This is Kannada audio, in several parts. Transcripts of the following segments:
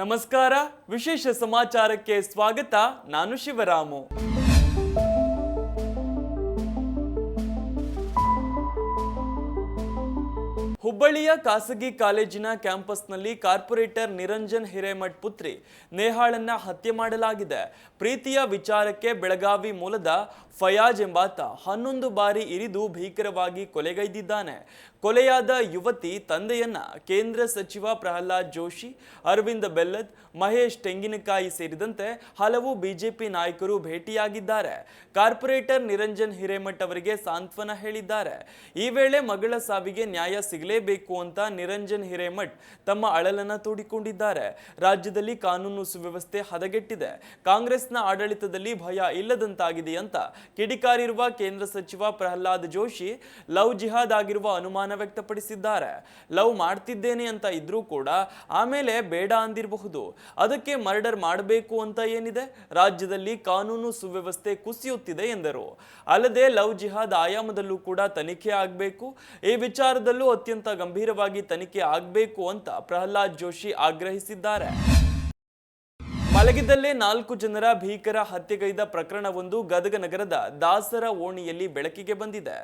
ನಮಸ್ಕಾರ, ವಿಶೇಷ ಸಮಾಚಾರಕ್ಕೆ ಸ್ವಾಗತ. ನಾನು ಶಿವರಾಮು. ಹುಬ್ಬಳ್ಳಿಯ ಖಾಸಗಿ ಕಾಲೇಜಿನ ಕ್ಯಾಂಪಸ್ನಲ್ಲಿ ಕಾರ್ಪೊರೇಟರ್ ನಿರಂಜನ್ ಹಿರೇಮಠ್ ಪುತ್ರಿ ನೇಹಾಳನ್ನ ಹತ್ಯೆ ಮಾಡಲಾಗಿದೆ. ಪ್ರೀತಿಯ ವಿಚಾರಕ್ಕೆ ಬೆಳಗಾವಿ ಮೂಲದ ಫಯಾಜ್ ಎಂಬಾತ ಹನ್ನೊಂದು ಬಾರಿ ಇರಿದು ಭೀಕರವಾಗಿ ಕೊಲೆಗೈದಿದ್ದಾನೆ. ಕೊಲೆಯಾದ ಯುವತಿ ತಂದೆಯನ್ನ ಕೇಂದ್ರ ಸಚಿವ ಪ್ರಹ್ಲಾದ್ ಜೋಶಿ, ಅರವಿಂದ ಬೆಲ್ಲದ್, ಮಹೇಶ್ ತೆಂಗಿನಕಾಯಿ ಸೇರಿದಂತೆ ಹಲವು ಬಿಜೆಪಿ ನಾಯಕರು ಭೇಟಿಯಾಗಿದ್ದಾರೆ. ಕಾರ್ಪೊರೇಟರ್ ನಿರಂಜನ್ ಹಿರೇಮಠ್ ಅವರಿಗೆ ಸಾಂತ್ವನ ಹೇಳಿದ್ದಾರೆ. ಈ ವೇಳೆ ಮಗಳ ಸಾವಿಗೆ ನ್ಯಾಯ ಸಿಗಲೇಬೇಕು ಅಂತ ನಿರಂಜನ್ ಹಿರೇಮಠ್ ತಮ್ಮ ಅಳಲನ್ನ ತೋಡಿಕೊಂಡಿದ್ದಾರೆ. ರಾಜ್ಯದಲ್ಲಿ ಕಾನೂನು ಸುವ್ಯವಸ್ಥೆ ಹದಗೆಟ್ಟಿದೆ. ಕಾಂಗ್ರೆಸ್ನ ಆಡಳಿತದಲ್ಲಿ ಭಯ ಇಲ್ಲದಂತಾಗಿದೆ ಅಂತ ಕಿಡಿಕಾರಿರುವ ಕೇಂದ್ರ ಸಚಿವ ಪ್ರಹ್ಲಾದ್ ಜೋಶಿ, ಲವ್ ಜಿಹಾದ್ ಆಗಿರುವ ಅನುಮಾನ ವ್ಯಕ್ತಪಡಿಸಿದ್ದಾರೆ. ಲವ್ ಮಾಡ್ತಿದ್ದೇನೆ ಅಂತ ಇದ್ರೂ ಕೂಡ ಆಮೇಲೆ ಬೇಡ ಅಂದಿರಬಹುದು. ಅದಕ್ಕೆ ಮರ್ಡರ್ ಮಾಡಬೇಕು ಅಂತ ಏನಿದೆ? ರಾಜ್ಯದಲ್ಲಿ ಕಾನೂನು ಸುವ್ಯವಸ್ಥೆ ಕುಸಿಯುತ್ತಿದೆ ಎಂದರು. ಅಲ್ಲದೆ ಲವ್ ಜಿಹಾದ್ ಆಯಾಮದಲ್ಲೂ ಕೂಡ ತನಿಖೆ ಆಗಬೇಕು. ಈ ವಿಚಾರದಲ್ಲೂ ಅತ್ಯಂತ ಗಂಭೀರವಾಗಿ ತನಿಖೆ ಆಗಬೇಕು ಅಂತ ಪ್ರಹ್ಲಾದ್ ಜೋಶಿ ಆಗ್ರಹಿಸಿದ್ದಾರೆ. ಮಲಗಿದ್ದಲ್ಲೇ ನಾಲ್ಕು ಜನರ ಭೀಕರ ಹತ್ಯೆಗೈದ ಪ್ರಕರಣವೊಂದು ಗದಗ ನಗರದ ದಾಸರ ಓಣಿಯಲ್ಲಿ ಬೆಳಕಿಗೆ ಬಂದಿದೆ.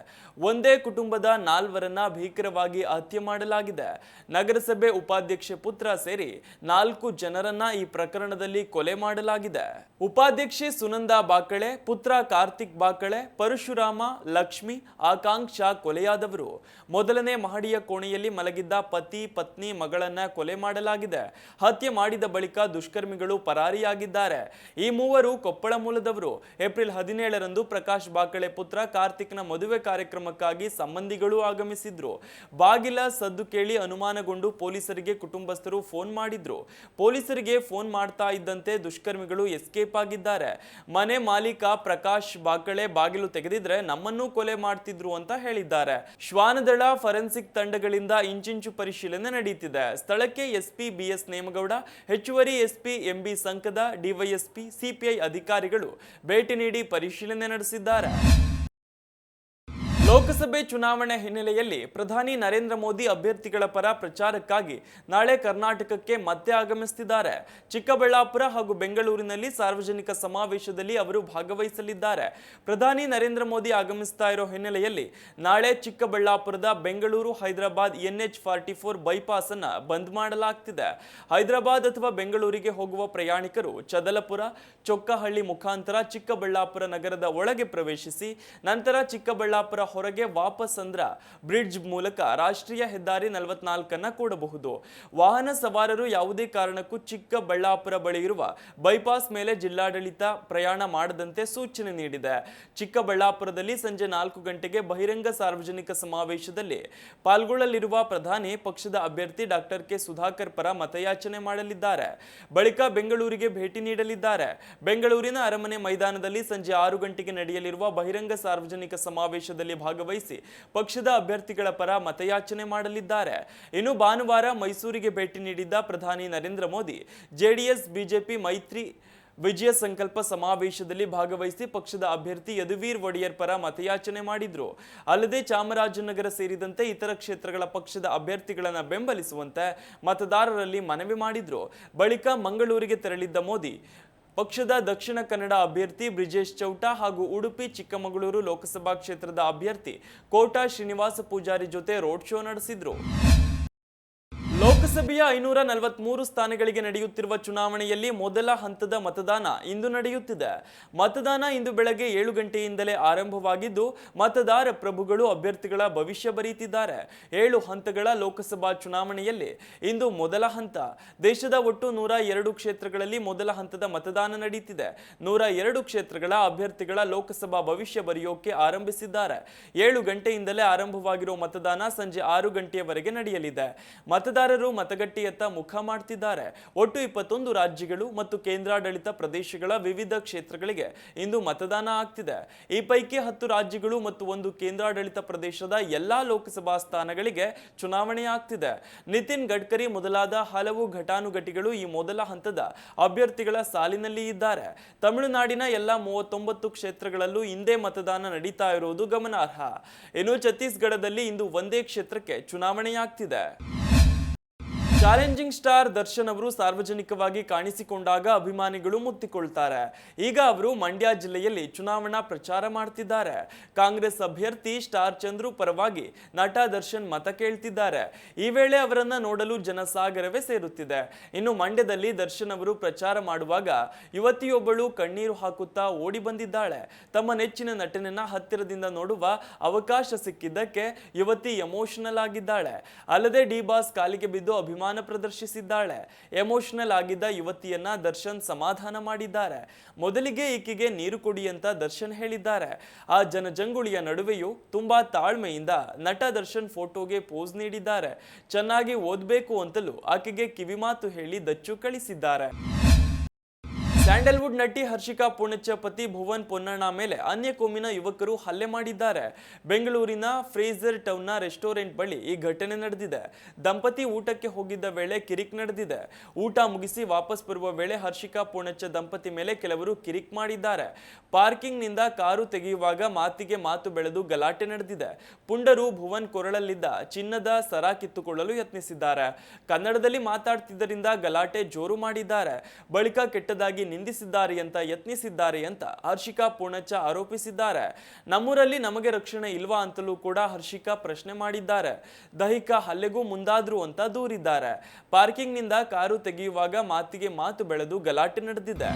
ಒಂದೇ ಕುಟುಂಬದ ನಾಲ್ವರನ್ನ ಭೀಕರವಾಗಿ ಹತ್ಯೆ ಮಾಡಲಾಗಿದೆ. ನಗರಸಭೆ ಉಪಾಧ್ಯಕ್ಷೆ ಪುತ್ರ ಸೇರಿ ನಾಲ್ಕು ಜನರನ್ನ ಈ ಪ್ರಕರಣದಲ್ಲಿ ಕೊಲೆ ಮಾಡಲಾಗಿದೆ. ಉಪಾಧ್ಯಕ್ಷೆ ಸುನಂದಾ ಬಾಕಳೆ, ಪುತ್ರ ಕಾರ್ತಿಕ್ ಬಾಕಳೆ, ಪರಶುರಾಮ, ಲಕ್ಷ್ಮಿ, ಆಕಾಂಕ್ಷ ಕೊಲೆಯಾದವರು. ಮೊದಲನೇ ಮಹಡಿಯ ಕೋಣೆಯಲ್ಲಿ ಮಲಗಿದ್ದ ಪತಿ, ಪತ್ನಿ ಮಗಳನ್ನ ಕೊಲೆ ಮಾಡಲಾಗಿದೆ. ಹತ್ಯೆ ಮಾಡಿದ ಬಳಿಕ ದುಷ್ಕರ್ಮಿಗಳು ಪರಾರಿಯಾಗಿದ್ದಾರೆ ಈ ಮೂವರು ಕೊಪ್ಪಳ ಮೂಲದವರು. ಏಪ್ರಿಲ್ ಹದಿನೇಳರಂದು ಪ್ರಕಾಶ್ ಬಾಕಳೆ ಪುತ್ರ ಕಾರ್ತಿಕ್ನ ಮದುವೆ ಕಾರ್ಯಕ್ರಮಕ್ಕಾಗಿ ಸಂಬಂಧಿಗಳು ಆಗಮಿಸಿದ್ರು. ಬಾಗಿಲ ಸದ್ದು ಕೇಳಿ ಅನುಮಾನಗೊಂಡು ಪೊಲೀಸರಿಗೆ ಕುಟುಂಬಸ್ಥರು ಫೋನ್ ಮಾಡಿದ್ರು. ಪೊಲೀಸರಿಗೆ ಫೋನ್ ಮಾಡ್ತಾ ಇದ್ದಂತೆ ದುಷ್ಕರ್ಮಿಗಳು ಎಸ್ಕೇಪ್ ಆಗಿದ್ದಾರೆ. ಮನೆ ಮಾಲೀಕ ಪ್ರಕಾಶ್ ಬಾಕಳೆ ಬಾಗಿಲು ತೆಗೆದಿದ್ರೆ ನಮ್ಮನ್ನೂ ಕೊಲೆ ಮಾಡ್ತಿದ್ರು ಅಂತ ಹೇಳಿದ್ದಾರೆ. ಶ್ವಾನದಳ ಫರೆನ್ಸಿಕ್ ತಂಡಗಳಿಂದ ಇಂಚಿಂಚು ಪರಿಶೀಲನೆ ನಡೆಯುತ್ತಿದೆ ಸ್ಥಳಕ್ಕೆ ಎಸ್ಪಿ ಬಿಎಸ್ ನೇಮಗೌಡ, ಹೆಚ್ಚುವರಿ ಎಸ್ಪಿ ಎಂಬಿ ಸಂಕದ ಡಿವೈಎಸ್ಪಿ ಸಿಪಿಐ ಅಧಿಕಾರಿಗಳು ಭೇಟಿ ನೀಡಿ ಪರಿಶೀಲನೆ ನಡೆಸಿದ್ದಾರೆ. ಲೋಕಸಭೆ ಚುನಾವಣೆ ಹಿನ್ನೆಲೆಯಲ್ಲಿ ಪ್ರಧಾನಿ ನರೇಂದ್ರ ಮೋದಿ ಅಭ್ಯರ್ಥಿಗಳ ಪರ ಪ್ರಚಾರಕ್ಕಾಗಿ ನಾಳೆ ಕರ್ನಾಟಕಕ್ಕೆ ಮತ್ತೆ ಆಗಮಿಸುತ್ತಿದ್ದಾರೆ ಚಿಕ್ಕಬಳ್ಳಾಪುರ ಹಾಗೂ ಬೆಂಗಳೂರಿನಲ್ಲಿ ಸಾರ್ವಜನಿಕ ಸಮಾವೇಶದಲ್ಲಿ ಅವರು ಭಾಗವಹಿಸಲಿದ್ದಾರೆ. ಪ್ರಧಾನಿ ನರೇಂದ್ರ ಮೋದಿ ಆಗಮಿಸ್ತಾ ಇರೋ ಹಿನ್ನೆಲೆಯಲ್ಲಿ ನಾಳೆ ಚಿಕ್ಕಬಳ್ಳಾಪುರದ Bengaluru, Hyderabad NH forty four bypass ಅನ್ನ ಬಂದ್ ಮಾಡಲಾಗ್ತಿದೆ. ಹೈದರಾಬಾದ್ ಅಥವಾ ಬೆಂಗಳೂರಿಗೆ ಹೋಗುವ ಪ್ರಯಾಣಿಕರು ಚದಲಪುರ, ಚೊಕ್ಕಹಳ್ಳಿ ಮುಖಾಂತರ ಚಿಕ್ಕಬಳ್ಳಾಪುರ ನಗರದ ಒಳಗೆ ಪ್ರವೇಶಿಸಿ, ನಂತರ ಚಿಕ್ಕಬಳ್ಳಾಪುರ ಹೊರಗೆ ವಾಪಸ್ ಅಂದ್ರ ಬ್ರಿಡ್ಜ್ ಮೂಲಕ ರಾಷ್ಟ್ರೀಯ ಹೆದ್ದಾರಿ ನಲವತ್ನಾಲ್ಕನ್ನ ಕೂಡಬಹುದು. ವಾಹನ ಸವಾರರು ಯಾವುದೇ ಕಾರಣಕ್ಕೂ ಚಿಕ್ಕಬಳ್ಳಾಪುರ ಬಳಿ ಇರುವ ಬೈಪಾಸ್ ಮೇಲೆ ಜಿಲ್ಲಾಡಳಿತ ಪ್ರಯಾಣ ಮಾಡದಂತೆ ಸೂಚನೆ ನೀಡಿದೆ. ಚಿಕ್ಕಬಳ್ಳಾಪುರದಲ್ಲಿ ಸಂಜೆ ನಾಲ್ಕು ಗಂಟೆಗೆ ಬಹಿರಂಗ ಸಾರ್ವಜನಿಕ ಸಮಾವೇಶದಲ್ಲಿ ಪಾಲ್ಗೊಳ್ಳಲಿರುವ ಪ್ರಧಾನಿ, ಪಕ್ಷದ ಅಭ್ಯರ್ಥಿ ಡಾಕ್ಟರ್ ಕೆ. ಸುಧಾಕರ್ ಪರ ಮತಯಾಚನೆ ಮಾಡಲಿದ್ದಾರೆ. ಬಳಿಕ ಬೆಂಗಳೂರಿಗೆ ಭೇಟಿ ನೀಡಲಿದ್ದಾರೆ. ಬೆಂಗಳೂರಿನ ಅರಮನೆ ಮೈದಾನದಲ್ಲಿ ಸಂಜೆ ಆರು ಗಂಟೆಗೆ ನಡೆಯಲಿರುವ ಬಹಿರಂಗ ಸಾರ್ವಜನಿಕ ಸಮಾವೇಶದಲ್ಲಿ ಭಾಗವಹಿಸಿ ಪಕ್ಷದ ಅಭ್ಯರ್ಥಿಗಳ ಪರ ಮತಯಾಚನೆ ಮಾಡಲಿದ್ದಾರೆ. ಇನ್ನು ಭಾನುವಾರ ಮೈಸೂರಿಗೆ ಭೇಟಿ ನೀಡಿದ್ದ ಪ್ರಧಾನಿ ನರೇಂದ್ರ ಮೋದಿ, ಜೆಡಿಎಸ್, ಬಿಜೆಪಿ ಮೈತ್ರಿ ವಿಜಯ ಸಂಕಲ್ಪ ಸಮಾವೇಶದಲ್ಲಿ ಭಾಗವಹಿಸಿ ಪಕ್ಷದ ಅಭ್ಯರ್ಥಿ ಯದುವೀರ್ ಒಡೆಯರ್ ಪರ ಮತಯಾಚನೆ ಮಾಡಿದ್ರು. ಅಲ್ಲದೆ ಚಾಮರಾಜನಗರ ಸೇರಿದಂತೆ ಇತರ ಕ್ಷೇತ್ರಗಳ ಪಕ್ಷದ ಅಭ್ಯರ್ಥಿಗಳನ್ನು ಬೆಂಬಲಿಸುವಂತೆ ಮತದಾರರಲ್ಲಿ ಮನವಿ ಮಾಡಿದ್ರು. ಬಳಿಕ ಮಂಗಳೂರಿಗೆ ತೆರಳಿದ್ದ ಮೋದಿ ಪಕ್ಷದ ದಕ್ಷಿಣ ಕನ್ನಡ ಅಭ್ಯರ್ಥಿ ಬ್ರಿಜೇಶ್ ಚೌಟ ಹಾಗೂ ಉಡುಪಿ ಚಿಕ್ಕಮಗಳೂರು ಲೋಕಸಭಾ ಕ್ಷೇತ್ರದ ಅಭ್ಯರ್ಥಿ ಕೋಟಾ ಶ್ರೀನಿವಾಸ ಪೂಜಾರಿ ಜೊತೆ ರೋಡ್ ಶೋ ನಡೆಸಿದ್ರು. ಲೋಕಸಭೆಯ ಐನೂರ ನಲವತ್ಮೂರು ಸ್ಥಾನಗಳಿಗೆ ನಡೆಯುತ್ತಿರುವ ಚುನಾವಣೆಯಲ್ಲಿ ಮೊದಲ ಹಂತದ ಮತದಾನ ಇಂದು ನಡೆಯುತ್ತಿದೆ. ಮತದಾನ ಇಂದು ಬೆಳಗ್ಗೆ ಏಳು ಗಂಟೆಯಿಂದಲೇ ಆರಂಭವಾಗಿದ್ದು, ಮತದಾರ ಪ್ರಭುಗಳು ಅಭ್ಯರ್ಥಿಗಳ ಭವಿಷ್ಯ ಬರೆಯುತ್ತಿದ್ದಾರೆ ಏಳು ಹಂತಗಳ ಲೋಕಸಭಾ ಚುನಾವಣೆಯಲ್ಲಿ ಇಂದು ಮೊದಲ ಹಂತ. ದೇಶದ ಒಟ್ಟು ನೂರ ಎರಡು ಕ್ಷೇತ್ರಗಳಲ್ಲಿ ಮೊದಲ ಹಂತದ ಮತದಾನ ನಡೆಯುತ್ತಿದೆ ನೂರ ಎರಡು ಕ್ಷೇತ್ರಗಳ ಅಭ್ಯರ್ಥಿಗಳ ಲೋಕಸಭಾ ಭವಿಷ್ಯ ಬರೆಯೋಕೆ ಆರಂಭಿಸಿದ್ದಾರೆ. ಏಳು ಗಂಟೆಯಿಂದಲೇ ಆರಂಭವಾಗಿರುವ ಮತದಾನ ಸಂಜೆ ಆರು ಗಂಟೆಯವರೆಗೆ ನಡೆಯಲಿದೆ. ಮತದಾರರು ಮತಗಟ್ಟೆಯತ್ತ ಮುಖ ಮಾಡ್ತಿದ್ದಾರೆ. ಒಟ್ಟು ಇಪ್ಪತ್ತೊಂದು ರಾಜ್ಯಗಳು ಮತ್ತು ಕೇಂದ್ರಾಡಳಿತ ಪ್ರದೇಶಗಳ ವಿವಿಧ ಕ್ಷೇತ್ರಗಳಿಗೆ ಇಂದು ಮತದಾನ ಆಗ್ತಿದೆ. ಈ ಪೈಕಿ ಹತ್ತು ರಾಜ್ಯಗಳು ಮತ್ತು ಒಂದು ಕೇಂದ್ರಾಡಳಿತ ಪ್ರದೇಶದ ಎಲ್ಲಾ ಲೋಕಸಭಾ ಸ್ಥಾನಗಳಿಗೆ ಚುನಾವಣೆ ಆಗ್ತಿದೆ. ನಿತಿನ್ ಗಡ್ಕರಿ ಮೊದಲಾದ ಹಲವು ಘಟಾನುಘಟಿಗಳು ಈ ಮೊದಲ ಹಂತದ ಅಭ್ಯರ್ಥಿಗಳ ಸಾಲಿನಲ್ಲಿ ಇದ್ದಾರೆ. ತಮಿಳುನಾಡಿನ ಎಲ್ಲ ಮೂವತ್ತೊಂಬತ್ತು ಕ್ಷೇತ್ರಗಳಲ್ಲೂ ಹಿಂದೆ ಮತದಾನ ನಡೀತಾ ಇರುವುದು ಗಮನಾರ್ಹ. ಇನ್ನು ಛತ್ತೀಸ್ಗಢದಲ್ಲಿ ಇಂದು ಒಂದೇ ಕ್ಷೇತ್ರಕ್ಕೆ ಚುನಾವಣೆಯಾಗ್ತಿದೆ ಚಾಲೆಂಜಿಂಗ್ ಸ್ಟಾರ್ ದರ್ಶನ್ ಅವರು ಸಾರ್ವಜನಿಕವಾಗಿ ಕಾಣಿಸಿಕೊಂಡಾಗ ಅಭಿಮಾನಿಗಳು ಮುತ್ತಿಕೊಳ್ತಾರೆ. ಈಗ ಅವರು ಮಂಡ್ಯ ಜಿಲ್ಲೆಯಲ್ಲಿ ಚುನಾವಣಾ ಪ್ರಚಾರ ಮಾಡ್ತಿದ್ದಾರೆ. ಕಾಂಗ್ರೆಸ್ ಅಭ್ಯರ್ಥಿ ಸ್ಟಾರ್ ಚಂದ್ರು ಪರವಾಗಿ ನಟ ದರ್ಶನ್ ಮತ ಕೇಳ್ತಿದ್ದಾರೆ. ಈ ವೇಳೆ ಅವರನ್ನ ನೋಡಲು ಜನಸಾಗರವೇ ಸೇರುತ್ತಿದೆ. ಇನ್ನು ಮಂಡ್ಯದಲ್ಲಿ ದರ್ಶನ್ ಅವರು ಪ್ರಚಾರ ಮಾಡುವಾಗ ಯುವತಿಯೊಬ್ಬಳು ಕಣ್ಣೀರು ಹಾಕುತ್ತಾ ಓಡಿ ಬಂದಿದ್ದಾಳೆ. ತಮ್ಮ ನೆಚ್ಚಿನ ನಟನನ್ನ ಹತ್ತಿರದಿಂದ ನೋಡುವ ಅವಕಾಶ ಸಿಕ್ಕಿದ್ದಕ್ಕೆ ಯುವತಿ ಎಮೋಷನಲ್ ಆಗಿದ್ದಾಳೆ. ಅಲ್ಲದೆ ಡಿ ಬಾಸ್ ಕಾಲಿಗೆ ಬಿದ್ದು ಅಭಿಮಾನ ಪ್ರದರ್ಶಿಸಿದ್ದಾಳೆ. ಎಮೋಷನಲ್ ಆಗಿದ್ದ ಯುವತಿಯನ್ನ ದರ್ಶನ್ ಸಮಾಧಾನ ಮಾಡಿದ್ದಾರೆ. ಮೊದಲಿಗೆ ಈಕೆಗೆ ನೀರು ಕೊಡಿ ಅಂತ ದರ್ಶನ್ ಹೇಳಿದ್ದಾರೆ. ಆ ಜನಜಂಗುಳಿಯ ನಡುವೆಯೂ ತುಂಬಾ ತಾಳ್ಮೆಯಿಂದ ನಟ ದರ್ಶನ್ ಫೋಟೋಗೆ ಪೋಸ್ ನೀಡಿದ್ದಾರೆ. ಚೆನ್ನಾಗಿ ಓದ್ಬೇಕು ಅಂತಲೂ ಆಕೆಗೆ ಕಿವಿಮಾತು ಹೇಳಿ ದಚ್ಚು ಕಳಿಸಿದ್ದಾರೆ. ಸ್ಯಾಂಡಲ್ವುಡ್ ನಟಿ ಹರ್ಷಿಕಾ ಪೂಣಚ್ಚ ಪತಿ ಭುವನ್ ಪೊನ್ನಣ್ಣ ಮೇಲೆ ಅನ್ಯ ಕೋಮಿನ ಯುವಕರು ಹಲ್ಲೆ ಮಾಡಿದ್ದಾರೆ. ಬೆಂಗಳೂರಿನ ಫ್ರೇಜರ್ ಟೌನ್ನ ರೆಸ್ಟೋರೆಂಟ್ ಬಳಿ ಈ ಘಟನೆ ನಡೆದಿದೆ. ದಂಪತಿ ಊಟಕ್ಕೆ ಹೋಗಿದ್ದ ವೇಳೆ ಕಿರಿಕ್ ನಡೆದಿದೆ. ಊಟ ಮುಗಿಸಿ ವಾಪಸ್ ಬರುವ ವೇಳೆ ಹರ್ಷಿಕಾ ಪೂಣಚ್ಚ ದಂಪತಿ ಮೇಲೆ ಕೆಲವರು ಕಿರಿಕ್ ಮಾಡಿದ್ದಾರೆ. ಪಾರ್ಕಿಂಗ್ನಿಂದ ಕಾರು ತೆಗೆಯುವಾಗ ಮಾತಿಗೆ ಮಾತು ಬೆಳೆದು ಗಲಾಟೆ ನಡೆದಿದೆ. ಪುಂಡರು ಭುವನ್ ಕೊರಳಲ್ಲಿದ್ದ ಚಿನ್ನದ ಸರ ಕಿತ್ತುಕೊಳ್ಳಲು ಯತ್ನಿಸಿದ್ದಾರೆ. ಕನ್ನಡದಲ್ಲಿ ಮಾತಾಡ್ತಿದ್ದರಿಂದ ಗಲಾಟೆ ಜೋರು ಮಾಡಿದ್ದಾರೆ. ಬಳಿಕ ಕೆಟ್ಟದಾಗಿ ನಿಂದಿಸಿದ್ದಾರೆ ಅಂತ ಯತ್ನಿಸಿದ್ದಾರೆ ಅಂತ ಹರ್ಷಿಕಾ ಪೂರ್ಣಚ್ಚ ಆರೋಪಿಸಿದ್ದಾರೆ. ನಮ್ಮೂರಲ್ಲಿ ನಮಗೆ ರಕ್ಷಣೆ ಇಲ್ವಾ ಅಂತಲೂ ಕೂಡ ಹರ್ಷಿಕಾ ಪ್ರಶ್ನೆ ಮಾಡಿದ್ದಾರೆ. ದೈಹಿಕ ಹಲ್ಲೆಗೂ ಮುಂದಾದ್ರು ಅಂತ ದೂರಿದ್ದಾರೆ. ಪಾರ್ಕಿಂಗ್ನಿಂದ ಕಾರು ತೆಗೆಯುವಾಗ ಮಾತಿಗೆ ಮಾತು ಬೆಳೆದು ಗಲಾಟೆ ನಡೆದಿದೆ.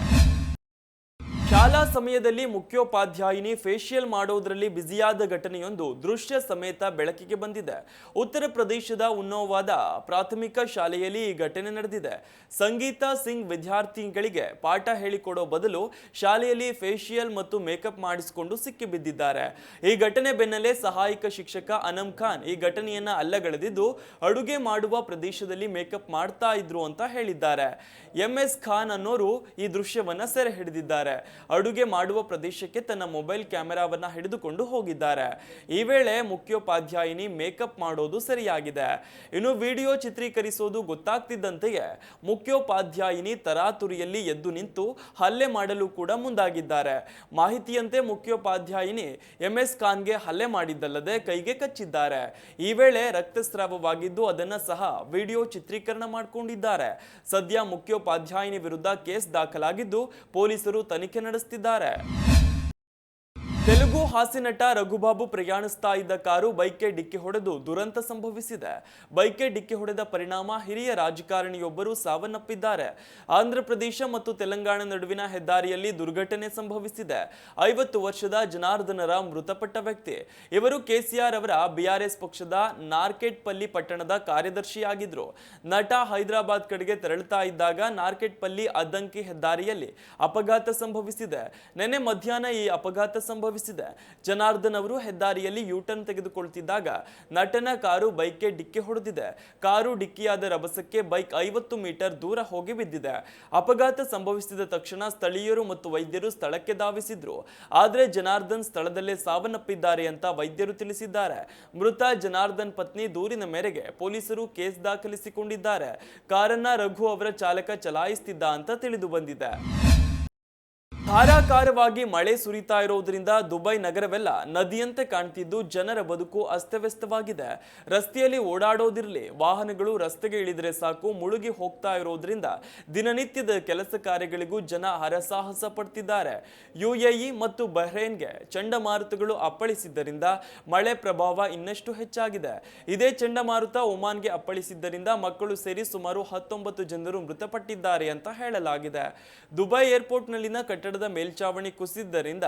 ಶಾಲಾ ಸಮಯದಲ್ಲಿ ಮುಖ್ಯೋಪಾಧ್ಯಾಯಿನಿ ಫೇಶಿಯಲ್ ಮಾಡೋದರಲ್ಲಿ ಬ್ಯುಸಿಯಾದ ಘಟನೆಯೊಂದು ದೃಶ್ಯ ಸಮೇತ ಬೆಳಕಿಗೆ ಬಂದಿದೆ. ಉತ್ತರ ಪ್ರದೇಶದ ಉನ್ನೋವಾದ ಪ್ರಾಥಮಿಕ ಶಾಲೆಯಲ್ಲಿ ಈ ಘಟನೆ ನಡೆದಿದೆ. ಸಂಗೀತ ಸಿಂಗ್ ವಿದ್ಯಾರ್ಥಿಗಳಿಗೆ ಪಾಠ ಹೇಳಿಕೊಡೋ ಬದಲು ಶಾಲೆಯಲ್ಲಿ ಫೇಶಿಯಲ್ ಮತ್ತು ಮೇಕಪ್ ಮಾಡಿಸಿಕೊಂಡು ಸಿಕ್ಕಿಬಿದ್ದಿದ್ದಾರೆ ಈ ಘಟನೆ ಬೆನ್ನಲ್ಲೇ ಸಹಾಯಕ ಶಿಕ್ಷಕ ಅನಮ್ ಖಾನ್ ಈ ಘಟನೆಯನ್ನ ಅಲ್ಲಗಳೆದಿದ್ದು, ಅಡುಗೆ ಮಾಡುವ ಪ್ರದೇಶದಲ್ಲಿ ಮೇಕಪ್ ಮಾಡ್ತಾ ಇದ್ರು ಅಂತ ಹೇಳಿದ್ದಾರೆ. ಎಂ ಎಸ್ ಖಾನ್ ಅನ್ನೋರು ಈ ದೃಶ್ಯವನ್ನ ಸೆರೆ ಹಿಡಿದಿದ್ದಾರೆ. ಅಡುಗೆ ಮಾಡುವ ಪ್ರದೇಶಕ್ಕೆ ತನ್ನ ಮೊಬೈಲ್ ಕ್ಯಾಮೆರಾವನ್ನ ಹಿಡಿದುಕೊಂಡು ಹೋಗಿದ್ದಾರೆ. ಈ ವೇಳೆ ಮುಖ್ಯೋಪಾಧ್ಯಾಯಿನಿ ಮೇಕಪ್ ಮಾಡೋದು ಸರಿಯಾಗಿದೆ. ಇನ್ನು ವಿಡಿಯೋ ಚಿತ್ರೀಕರಿಸೋದು ಗೊತ್ತಾಗ್ತಿದ್ದಂತೆಯೇ ಮುಖ್ಯೋಪಾಧ್ಯಾಯಿನಿ ತರಾತುರಿಯಲ್ಲಿ ಎದ್ದು ನಿಂತು ಹಲ್ಲೆ ಮಾಡಲು ಕೂಡ ಮುಂದಾಗಿದ್ದಾರೆ. ಮಾಹಿತಿಯಂತೆ ಮುಖ್ಯೋಪಾಧ್ಯಾಯಿನಿ ಎಂ ಎಸ್ ಖಾನ್ಗೆ ಹಲ್ಲೆ ಮಾಡಿದ್ದಲ್ಲದೆ ಕೈಗೆ ಕಚ್ಚಿದ್ದಾರೆ. ಈ ವೇಳೆ ರಕ್ತಸ್ರಾವವಾಗಿದ್ದು ಅದನ್ನ ಸಹ ವಿಡಿಯೋ ಚಿತ್ರೀಕರಣ ಮಾಡಿಕೊಂಡಿದ್ದಾರೆ. ಸದ್ಯ ಮುಖ್ಯೋಪಾಧ್ಯಾಯಿನಿ ವಿರುದ್ಧ ಕೇಸ್ ದಾಖಲಾಗಿದ್ದು, ಪೊಲೀಸರು ತನಿಖೆ ನಡೆಸುತ್ತಿದ್ದಾರೆ ತೆಲುಗು ಹಾಸ್ಯನಟ ರಘುಬಾಬು ಪ್ರಯಾಣಿಸ್ತಾ ಇದ್ದ ಕಾರು ಬೈಕ್ಗೆ ಡಿಕ್ಕಿ ಹೊಡೆದು ದುರಂತ ಸಂಭವಿಸಿದೆ. ಬೈಕ್ಗೆ ಡಿಕ್ಕಿ ಹೊಡೆದ ಪರಿಣಾಮ ಹಿರಿಯ ರಾಜಕಾರಣಿಯೊಬ್ಬರು ಸಾವನ್ನಪ್ಪಿದ್ದಾರೆ. ಆಂಧ್ರಪ್ರದೇಶ ಮತ್ತು ತೆಲಂಗಾಣ ನಡುವಿನ ಹೆದ್ದಾರಿಯಲ್ಲಿ ದುರ್ಘಟನೆ ಸಂಭವಿಸಿದೆ. ಐವತ್ತು ವರ್ಷದ ಜನಾರ್ದನರ ಮೃತಪಟ್ಟ ವ್ಯಕ್ತಿ. ಇವರು ಕೆಸಿಆರ್ ಅವರ ಬಿಆರ್ಎಸ್ ಪಕ್ಷದ ನಾರ್ಕೆಟ್ಪಲ್ಲಿ ಪಟ್ಟಣದ ಕಾರ್ಯದರ್ಶಿಯಾಗಿದ್ರು. ನಟ ಹೈದರಾಬಾದ್ ಕಡೆಗೆ ತೆರಳುತ್ತಾ ಇದ್ದಾಗ ನಾರ್ಕೆಟ್ಪಲ್ಲಿ ಅದ್ದಂಕಿ ಹೆದ್ದಾರಿಯಲ್ಲಿ ಅಪಘಾತ ಸಂಭವಿಸಿದೆ. ನಿನ್ನೆ ಮಧ್ಯಾಹ್ನ ಈ ಅಪಘಾತ ಸಂಭವಿಸಿದೆ. ಜನಾರ್ದನ್ ಅವರು ಹೆದ್ದಾರಿಯಲ್ಲಿ ಯೂಟರ್ನ್ ತೆಗೆದುಕೊಳ್ತಿದ್ದಾಗ ನಟನ ಕಾರು ಬೈಕ್ಗೆ ಡಿಕ್ಕಿ ಹೊಡೆದಿದೆ. ಕಾರು ಡಿಕ್ಕಿಯಾದ ರಭಸಕ್ಕೆ ಬೈಕ್ ಐವತ್ತು ಮೀಟರ್ ದೂರ ಹೋಗಿ ಬಿದ್ದಿದೆ. ಅಪಘಾತ ಸಂಭವಿಸಿದ ತಕ್ಷಣ ಸ್ಥಳೀಯರು ಮತ್ತು ವೈದ್ಯರು ಸ್ಥಳಕ್ಕೆ ಧಾವಿಸಿದ್ರು. ಆದರೆ ಜನಾರ್ದನ್ ಸ್ಥಳದಲ್ಲೇ ಸಾವನ್ನಪ್ಪಿದ್ದಾರೆ ಅಂತ ವೈದ್ಯರು ತಿಳಿಸಿದ್ದಾರೆ. ಮೃತ ಜನಾರ್ದನ್ ಪತ್ನಿ ದೂರಿನ ಮೇರೆಗೆ ಪೊಲೀಸರು ಕೇಸ್ ದಾಖಲಿಸಿಕೊಂಡಿದ್ದಾರೆ. ಕಾರನ್ನ ರಘು ಅವರ ಚಾಲಕ ಚಲಾಯಿಸುತ್ತಿದ್ದ ಅಂತ ತಿಳಿದು ಬಂದಿದೆ. ಧಾರಾಕಾರವಾಗಿ ಮಳೆ ಸುರಿತಾ ಇರೋದ್ರಿಂದ ದುಬೈ ನಗರವೆಲ್ಲ ನದಿಯಂತೆ ಕಾಣ್ತಿದ್ದು ಜನರ ಬದುಕು ಅಸ್ತವ್ಯಸ್ತವಾಗಿದೆ. ರಸ್ತೆಯಲ್ಲಿ ಓಡಾಡೋದಿರಲಿ, ವಾಹನಗಳು ರಸ್ತೆಗೆ ಇಳಿದರೆ ಸಾಕು, ಮುಳುಗಿ ಹೋಗ್ತಾ ಇರೋದ್ರಿಂದ ದಿನನಿತ್ಯದ ಕೆಲಸ ಕಾರ್ಯಗಳಿಗೂ ಜನ ಹರಸಾಹಸ ಪಡ್ತಿದ್ದಾರೆ. ಯುಎಇ ಮತ್ತು ಬಹ್ರೇನ್ಗೆ ಚಂಡಮಾರುತಗಳು ಅಪ್ಪಳಿಸಿದ್ದರಿಂದ ಮಳೆ ಪ್ರಭಾವ ಇನ್ನಷ್ಟು ಹೆಚ್ಚಾಗಿದೆ. ಇದೇ ಚಂಡಮಾರುತ ಒಮಾನ್ಗೆ ಅಪ್ಪಳಿಸಿದ್ದರಿಂದ ಮಕ್ಕಳು ಸೇರಿ ಸುಮಾರು ಹತ್ತೊಂಬತ್ತು ಜನರು ಮೃತಪಟ್ಟಿದ್ದಾರೆ ಅಂತ ಹೇಳಲಾಗಿದೆ. ದುಬೈ ಏರ್ಪೋರ್ಟ್ನಲ್ಲಿನ ಕಟ್ಟಡದ ಮೇಲ್ಚಾವಣಿ ಕುಸಿದ್ದರಿಂದ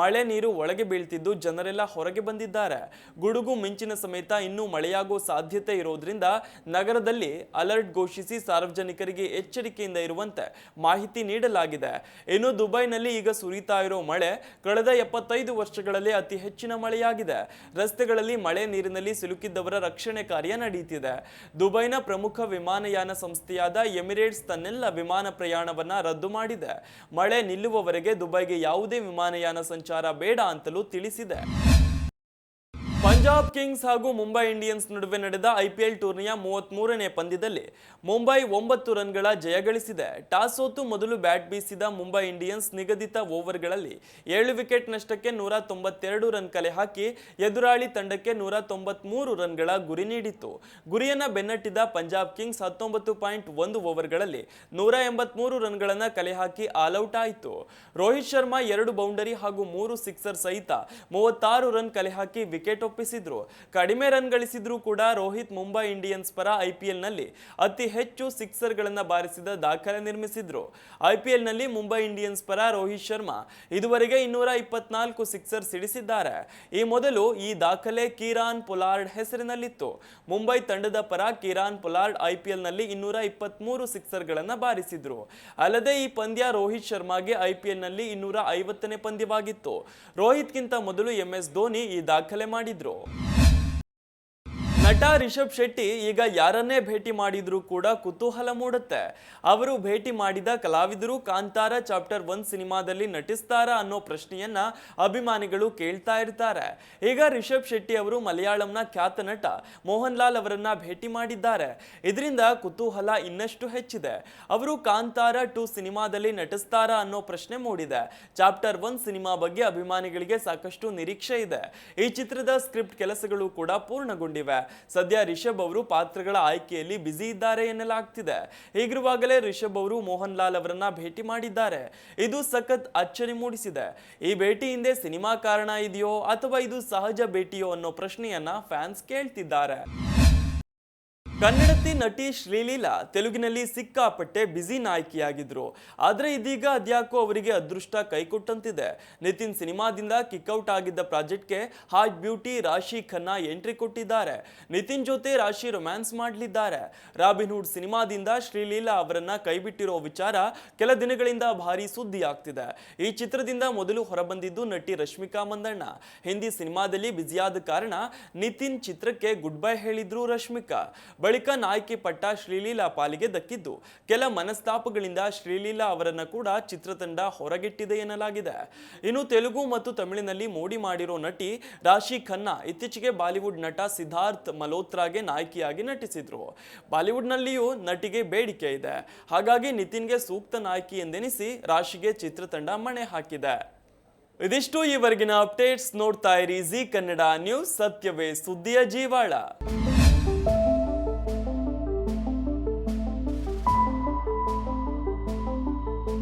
ಮಳೆ ನೀರು ಒಳಗೆ ಬೀಳ್ತಿದ್ದು ಜನರೆಲ್ಲ ಹೊರಗೆ ಬಂದಿದ್ದಾರೆ. ಗುಡುಗು ಮಿಂಚಿನ ಸಮೇತ ಇನ್ನೂ ಮಳೆಯಾಗೋ ಸಾಧ್ಯತೆ ಇರೋದ್ರಿಂದ ನಗರದಲ್ಲಿ ಅಲರ್ಟ್ ಘೋಷಿಸಿ ಸಾರ್ವಜನಿಕರಿಗೆ ಎಚ್ಚರಿಕೆಯಿಂದ ಇರುವಂತೆ ಮಾಹಿತಿ ನೀಡಲಾಗಿದೆ. ಇನ್ನು ದುಬೈನಲ್ಲಿ ಈಗ ಸುರಿತಾ ಇರೋ ಮಳೆ ಕಳೆದ ಎಪ್ಪತ್ತೈದು ವರ್ಷಗಳಲ್ಲಿ ಅತಿ ಹೆಚ್ಚಿನ ಮಳೆಯಾಗಿದೆ. ರಸ್ತೆಗಳಲ್ಲಿ ಮಳೆ ನೀರಿನಲ್ಲಿ ಸಿಲುಕಿದ್ದವರ ರಕ್ಷಣೆ ಕಾರ್ಯ ನಡೆಯುತ್ತಿದೆ ದುಬೈನ ಪ್ರಮುಖ ವಿಮಾನಯಾನ ಸಂಸ್ಥೆಯಾದ ಎಮಿರೇಟ್ಸ್ ತನ್ನೆಲ್ಲ ವಿಮಾನ ಪ್ರಯಾಣವನ್ನ ರದ್ದು ಮಾಡಿದೆ. ಮಳೆ ನಿಲ್ಲುವವರೆಗೆ ದುಬೈಗೆ ಯಾವುದೇ ವಿಮಾನಯಾನ ಸಂಚಾರ ಬೇಡ ಅಂತಲೂ ತಿಳಿಸಿದೆ. ಪಂಜಾಬ್ ಕಿಂಗ್ಸ್ ಹಾಗೂ ಮುಂಬೈ ಇಂಡಿಯನ್ಸ್ ನಡುವೆ ನಡೆದ ಐಪಿಎಲ್ ಟೂರ್ನಿಯ ಮೂವತ್ಮೂರನೇ ಪಂದ್ಯದಲ್ಲಿ ಮುಂಬೈ ಒಂಬತ್ತು ರನ್ಗಳ ಜಯ ಗಳಿಸಿದೆ. ಟಾಸ್ ಸೋತು ಮೊದಲು ಬ್ಯಾಟ್ ಬೀಸಿದ ಮುಂಬೈ ಇಂಡಿಯನ್ಸ್ ನಿಗದಿತ ಓವರ್ಗಳಲ್ಲಿ ಏಳು ವಿಕೆಟ್ ನಷ್ಟಕ್ಕೆ ನೂರ ತೊಂಬತ್ತೆರಡು ರನ್ ಕಲೆ ಹಾಕಿ ಎದುರಾಳಿ ತಂಡಕ್ಕೆ ನೂರ ತೊಂಬತ್ಮೂರು ರನ್ಗಳ ಗುರಿ ನೀಡಿತ್ತು. ಗುರಿಯನ್ನ ಬೆನ್ನಟ್ಟಿದ ಪಂಜಾಬ್ ಕಿಂಗ್ಸ್ ಹತ್ತೊಂಬತ್ತು ಪಾಯಿಂಟ್ ಒಂದು ಓವರ್ಗಳಲ್ಲಿ ನೂರ ಎಂಬತ್ಮೂರು ರನ್ಗಳನ್ನು ಕಲೆ ಹಾಕಿ ಆಲ್ಔಟ್ ಆಯಿತು. ರೋಹಿತ್ ಶರ್ಮಾ ಎರಡು ಬೌಂಡರಿ ಹಾಗೂ ಮೂರು ಸಿಕ್ಸರ್ ಸಹಿತ ಮೂವತ್ತಾರು ರನ್ ಕಲೆ ಹಾಕಿ ವಿಕೆಟ್ ಒಪ್ಪಿಸಿದ್ರು ಕಡಿಮೆ ರನ್ ಗಳಿಸಿದ್ರು ಕೂಡ ರೋಹಿತ್ ಮುಂಬೈ ಇಂಡಿಯನ್ಸ್ ಪರ ಐಪಿಎಲ್ನಲ್ಲಿ ಅತಿ ಹೆಚ್ಚು ಸಿಕ್ಸರ್ ಗಳನ್ನ ಬಾರಿಸಿದ ದಾಖಲೆ ನಿರ್ಮಿಸಿದ್ರು. ಐಪಿಎಲ್ನಲ್ಲಿ ಮುಂಬೈ ಇಂಡಿಯನ್ಸ್ ಪರ ರೋಹಿತ್ ಶರ್ಮಾ ಇದುವರೆಗೆ ಇನ್ನೂರ ಇಪ್ಪತ್ನಾಲ್ಕು ಸಿಕ್ಸರ್ ಸಿಡಿಸಿದ್ದಾರೆ. ಈ ಮೊದಲು ಈ ದಾಖಲೆ ಕಿರಾನ್ ಪೊಲಾರ್ಡ್ ಹೆಸರಿನಲ್ಲಿತ್ತು. ಮುಂಬೈ ತಂಡದ ಪರ ಕಿರಾನ್ ಪೊಲಾರ್ಡ್ ಐಪಿಎಲ್ನಲ್ಲಿ ಇನ್ನೂರ ಇಪ್ಪತ್ಮೂರು ಸಿಕ್ಸರ್ ಗಳನ್ನ ಬಾರಿಸಿದ್ರು. ಅಲ್ಲದೆ ಈ ಪಂದ್ಯ ರೋಹಿತ್ ಶರ್ಮಾಗೆ ಐಪಿಎಲ್ನಲ್ಲಿ ಇನ್ನೂರ ಐವತ್ತನೇ ಪಂದ್ಯವಾಗಿತ್ತು. ರೋಹಿತ್ಗಿಂತ ಮೊದಲು ಎಂ ಎಸ್ ಧೋನಿ ಈ ದಾಖಲೆ ಮಾಡಿದ್ರು. Pedro. ನಟ ರಿಷಬ್ ಶೆಟ್ಟಿ ಈಗ ಯಾರನ್ನೇ ಭೇಟಿ ಮಾಡಿದ್ರೂ ಕೂಡ ಕುತೂಹಲ ಮೂಡುತ್ತೆ. ಅವರು ಭೇಟಿ ಮಾಡಿದ ಕಲಾವಿದರು ಕಾಂತಾರ ಚಾಪ್ಟರ್ ಒನ್ ಸಿನಿಮಾದಲ್ಲಿ ನಟಿಸ್ತಾರಾ ಅನ್ನೋ ಪ್ರಶ್ನೆಯನ್ನ ಅಭಿಮಾನಿಗಳು ಕೇಳ್ತಾ ಇರ್ತಾರೆ. ಈಗ ರಿಷಬ್ ಶೆಟ್ಟಿ ಅವರು ಮಲಯಾಳಂನ ಖ್ಯಾತ ನಟ ಮೋಹನ್ ಲಾಲ್ ಅವರನ್ನ ಭೇಟಿ ಮಾಡಿದ್ದಾರೆ. ಇದರಿಂದ ಕುತೂಹಲ ಇನ್ನಷ್ಟು ಹೆಚ್ಚಿದೆ. ಅವರು ಕಾಂತಾರ ಟು ಸಿನಿಮಾದಲ್ಲಿ ನಟಿಸ್ತಾರಾ ಅನ್ನೋ ಪ್ರಶ್ನೆ ಮೂಡಿದೆ. ಚಾಪ್ಟರ್ ಒನ್ ಸಿನಿಮಾ ಬಗ್ಗೆ ಅಭಿಮಾನಿಗಳಿಗೆ ಸಾಕಷ್ಟು ನಿರೀಕ್ಷೆ ಇದೆ. ಈ ಚಿತ್ರದ ಸ್ಕ್ರಿಪ್ಟ್ ಕೆಲಸಗಳು ಕೂಡ ಪೂರ್ಣಗೊಂಡಿವೆ. ಸದ್ಯ ರಿಷಬ್ ಅವರು ಪಾತ್ರಗಳ ಆಯ್ಕೆಯಲ್ಲಿ ಬ್ಯುಸಿ ಇದ್ದಾರೆ ಎನ್ನಲಾಗ್ತಿದೆ. ಹೀಗಿರುವಾಗಲೇ ರಿಷಬ್ ಅವರು ಮೋಹನ್ ಲಾಲ್ ಅವರನ್ನ ಭೇಟಿ ಮಾಡಿದ್ದಾರೆ. ಇದು ಸಖತ್ ಅಚ್ಚರಿ ಮೂಡಿಸಿದೆ. ಈ ಭೇಟಿ ಹಿಂದೆ ಸಿನಿಮಾ ಕಾರಣ ಇದೆಯೋ ಅಥವಾ ಇದು ಸಹಜ ಭೇಟಿಯೋ ಅನ್ನೋ ಪ್ರಶ್ನೆಯನ್ನ ಫ್ಯಾನ್ಸ್ ಕೇಳ್ತಿದ್ದಾರೆ. ಕನ್ನಡತಿ ನಟಿ ಶ್ರೀಲೀಲಾ ತೆಲುಗಿನಲ್ಲಿ ಸಿಕ್ಕಾಪಟ್ಟೆ ಬ್ಯುಸಿ ನಾಯಕಿಯಾಗಿದ್ರು. ಆದರೆ ಇದೀಗ ಅದ್ಯಾಕೋ ಅವರಿಗೆ ಅದೃಷ್ಟ ಕೈಕೊಟ್ಟಂತಿದೆ. ನಿತಿನ್ ಸಿನಿಮಾದಿಂದ ಕಿಕ್ಔಟ್ ಆಗಿದ್ದ ಪ್ರಾಜೆಕ್ಟ್ಗೆ ಹಾಟ್ ಬ್ಯೂಟಿ ರಾಶಿ ಖನ್ನಾ ಎಂಟ್ರಿ ಕೊಟ್ಟಿದ್ದಾರೆ. ನಿತಿನ್ ಜೊತೆ ರಾಶಿ ರೊಮ್ಯಾನ್ಸ್ ಮಾಡಲಿದ್ದಾರೆ. ರಾಬಿನ್ಹುಡ್ ಸಿನಿಮಾದಿಂದ ಶ್ರೀಲೀಲಾ ಅವರನ್ನ ಕೈಬಿಟ್ಟಿರೋ ವಿಚಾರ ಕೆಲ ದಿನಗಳಿಂದ ಭಾರಿ ಸುದ್ದಿ ಆಗ್ತಿದೆ ಈ ಚಿತ್ರದಿಂದ ಮೊದಲು ಹೊರಬಂದಿದ್ದು ನಟಿ ರಶ್ಮಿಕಾ ಮಂದಣ್ಣ. ಹಿಂದಿ ಸಿನಿಮಾದಲ್ಲಿ ಬ್ಯುಸಿಯಾದ ಕಾರಣ ನಿತಿನ್ ಚಿತ್ರಕ್ಕೆ ಗುಡ್ ಬೈ ಹೇಳಿದ್ರು ರಶ್ಮಿಕಾ. ಬಳಿಕ ನಾಯಕಿ ಪಟ್ಟ ಶ್ರೀಲೀಲಾ ಪಾಲಿಗೆ ದಕ್ಕಿದ್ದು. ಕೆಲ ಮನಸ್ತಾಪಗಳಿಂದ ಶ್ರೀಲೀಲಾ ಅವರನ್ನು ಕೂಡ ಚಿತ್ರತಂಡ ಹೊರಗಿಟ್ಟಿದೆ ಎನ್ನಲಾಗಿದೆ. ಇನ್ನು ತೆಲುಗು ಮತ್ತು ತಮಿಳಿನಲ್ಲಿ ಮೋಡಿ ಮಾಡಿರೋ ನಟಿ ರಾಶಿ ಖನ್ನಾ ಇತ್ತೀಚೆಗೆ ಬಾಲಿವುಡ್ ನಟ ಸಿದ್ಧಾರ್ಥ್ ಮಲ್ಹೋತ್ರಾಗೆ ನಾಯಕಿಯಾಗಿ ನಟಿಸಿದ್ರು. ಬಾಲಿವುಡ್ನಲ್ಲಿಯೂ ನಟಿಗೆ ಬೇಡಿಕೆ ಇದೆ. ಹಾಗಾಗಿ ನಿತಿನ್ಗೆ ಸೂಕ್ತ ನಾಯಕಿ ಎಂದೆನಿಸಿ ರಾಶಿಗೆ ಚಿತ್ರತಂಡ ಮಣೆ ಹಾಕಿದೆ. ಇದಿಷ್ಟು ಈವರೆಗಿನ ಅಪ್ಡೇಟ್ಸ್ ನೋಡ್ತಾ ಇರಿ ಜಿ ಕನ್ನಡ ನ್ಯೂಸ್. ಸತ್ಯವೇ ಸುದ್ದಿಯ ಜೀವಾಳ.